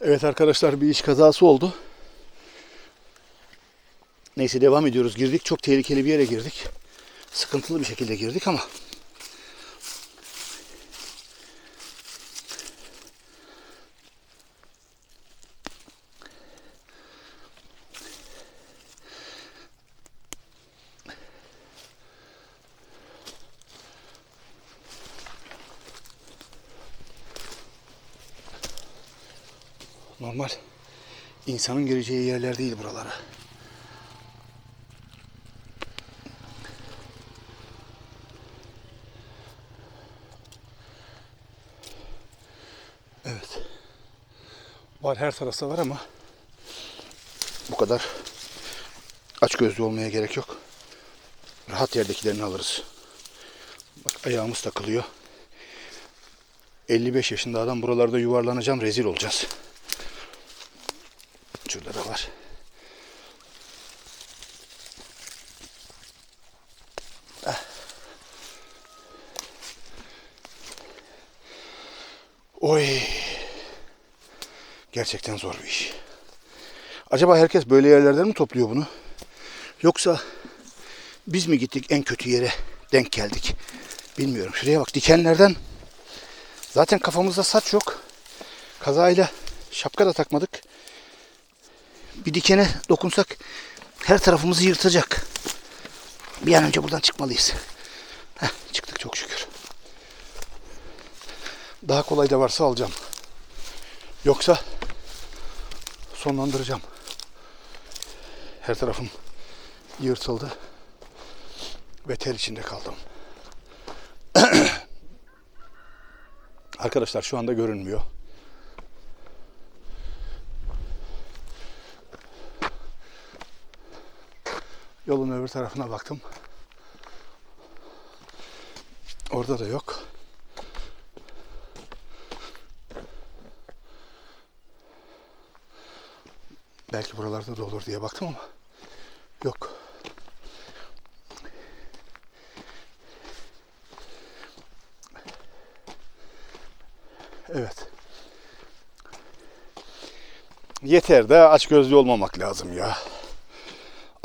Evet arkadaşlar bir iş kazası oldu. Neyse devam ediyoruz. Girdik. Çok tehlikeli bir yere girdik. Sıkıntılı bir şekilde girdik ama normal insanın gireceği yerler değil buralara. Evet. Var her tarafta var ama bu kadar aç gözlü olmaya gerek yok. Rahat yerdekilerini alırız. Bak ayağımız takılıyor. 55 yaşında adam buralarda yuvarlanacağım rezil olacağız. Şurada da var. Ah. Oy. Gerçekten zor bir iş. Acaba herkes böyle yerlerden mi topluyor bunu? Yoksa biz mi gittik en kötü yere denk geldik? Bilmiyorum. Şuraya bak dikenlerden zaten kafamızda saç yok. Kazayla şapka da takmadık. Bir dikene dokunsak her tarafımızı yırtacak. Bir an önce buradan çıkmalıyız. Heh, çıktık çok şükür. Daha kolay da varsa alacağım. Yoksa sonlandıracağım. Her tarafım yırtıldı ve ter içinde kaldım. Arkadaşlar şu anda görünmüyor. Yolun öbür tarafına baktım. Orada da yok. Belki buralarda da olur diye baktım ama yok. Evet. Yeter de aç gözlü olmamak lazım ya.